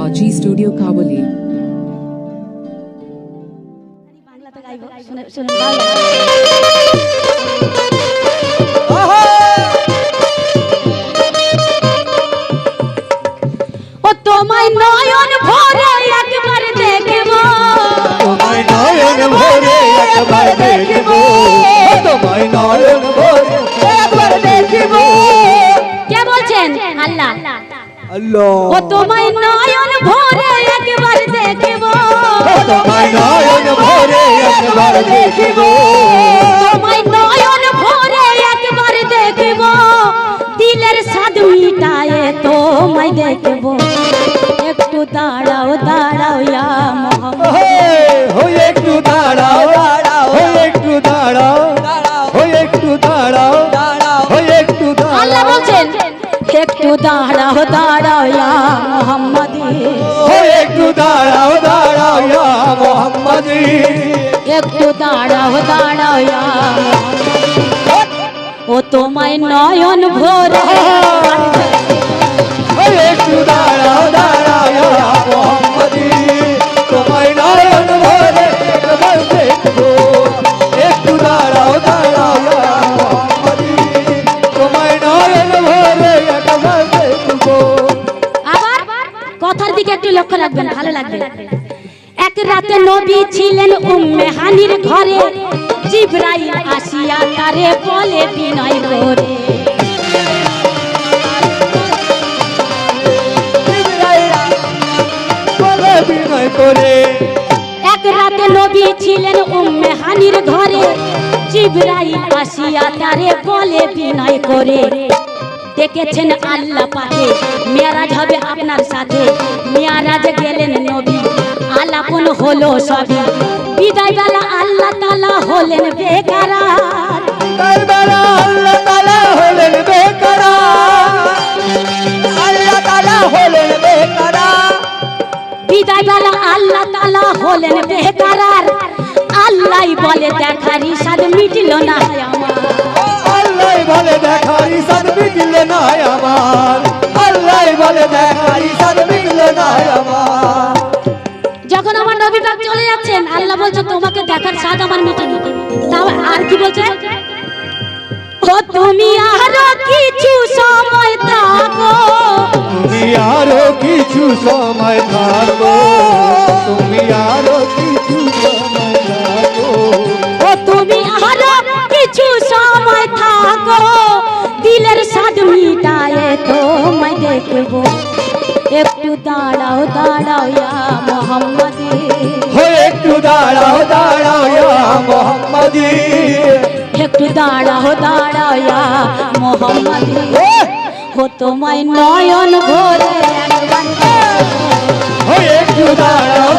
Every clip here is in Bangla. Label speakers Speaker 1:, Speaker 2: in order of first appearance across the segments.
Speaker 1: बाजी स्टुडिओ काबोली सुन, सुन, একটু দাঁড়াও দাঁড়াও ও তোমায় নয়ন ভরে।
Speaker 2: একটু দাঁড়াও দাঁড়াও তোমায় নয়ন ভরে একটু দাঁড়াও দাঁড়াও তোমায় নয়ন ভরে
Speaker 1: আবার কথার দিকে একটু লক্ষ্য রাখবেন ভালো লাগবে। এক রাতে নবী ছিলেন উম্মে হানির ঘরে। জিব্রাইল আসিয়া তারে বলে বিনয় করে এক রাতে নবী ছিলেন উম্মে হানির ঘরে। জিব্রাইল আসিয়া তারে বলে বিনয় করে দেখেছেন আল্লাহ পাকে। মেয়ারাজ হবে আপনার সাথে। মেয়ারাজ গেলেন নবী। আলাপন হলো সবই। বিদায় বেলা আল্লাহ তালা হলেন বেকারার
Speaker 2: কারবালা আল্লাহ তাআলা হলেন বেকারা। আল্লাহ হলেন
Speaker 1: বিদায় বেলা আল্লাহ তালা হলেন বেকারার আল্লাহ বলে দেখার ইসাদ মিটল না আমার। যখন আমার নবী পাক চলে যাচ্ছেন, আল্লাহ বলছে, তোমাকে দেখার স্বাদ আমার মিটেনি তাও আর কি বলছে? ও তুমি আরও কিছু সময় থাকো।
Speaker 2: তুমি আরও কিছু সময় থাকো। তুমি আরও কিছু
Speaker 1: দাঁড়াও দাঁড়াও ইয়া মোহাম্মদী।
Speaker 2: হো একটু দাঁড়াও দাঁড়াও ইয়া মোহাম্মদি।
Speaker 1: একটু দাঁড়াও দাঁড়াও ইয়া মোহাম্মদী। ও তোমায় নয়ন ভরে
Speaker 2: একটু দাঁড়াও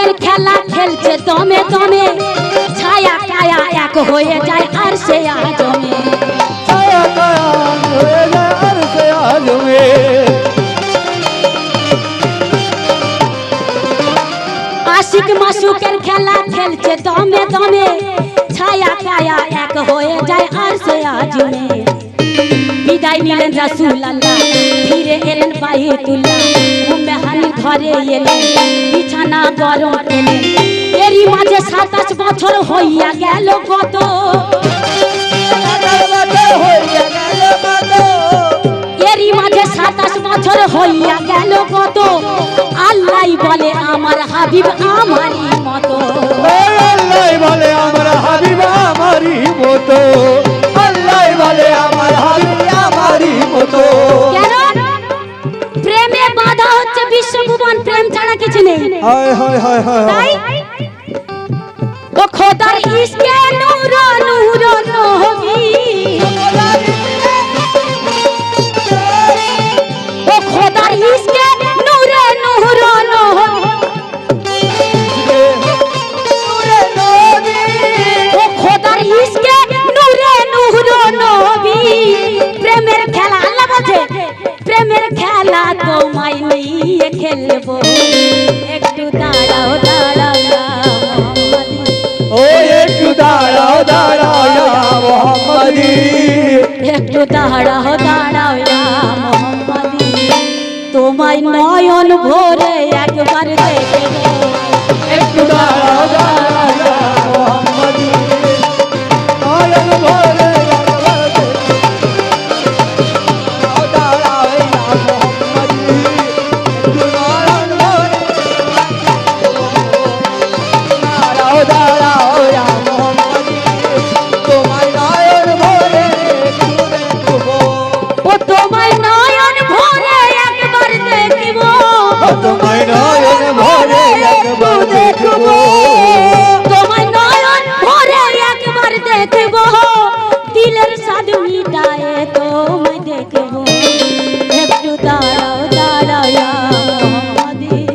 Speaker 1: মাসুকের খেলা খেলছে দমে দমে। ছায়া কায়া এক হয়ে যায় আর সে আজমে
Speaker 2: ছায়া ছায়া হয়ে যায় আর সে আজমে
Speaker 1: আশিক মাসুকের খেলা খেলছে দমে দমে। ছায়া কায়া এক হয়ে যায় আর সে আজমে বিদায় নিলেন রাসুল আল্লাহ ফিরে এলেন বাইতুল্লাহ উম্মে হানির ঘরে এলেন। বিছানা গরম পেলেন এরই মাঝে সাতাশ বছর হইয়া গেল কত। এরই মাঝে সাতাশ বছর হইয়া গেল কত। আল্লাহ বলে আমার হাবিব আমারই মতো।
Speaker 2: আল্লাহ বলে আমার হাবিব আমারই মতো। আল্লাহ বলে আমার হাবিব আমারই মতো।
Speaker 1: কিছু নেই
Speaker 2: হায় হায় হায় হায়।
Speaker 1: তাই? ও খোদার ইসকে নূর নূর নবী ও খোদার ইসকে নূর নূর নবী
Speaker 3: ও খোদার ইসকে নূর নূর নবী
Speaker 1: প্রেমের খেলা আল্লাহ প্রেমের খেলা তোমায় দিয়ে খেলব।
Speaker 3: একটু দাঁড়াও দাঁড়াও
Speaker 1: ও একটু দাঁড়াও দাঁড়াও মোহাম্মদি।
Speaker 3: একটু দাঁড়াও দাঁড়াও মোহাম্মদি।
Speaker 1: তোমায় নয়ন ভোর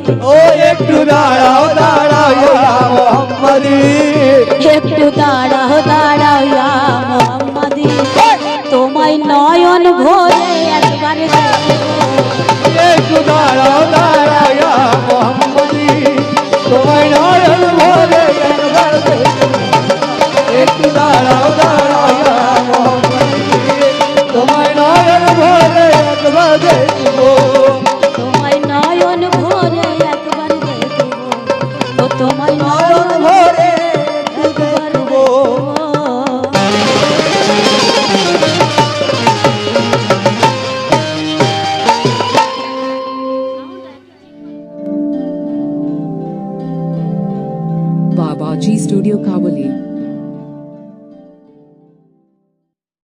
Speaker 2: Oh,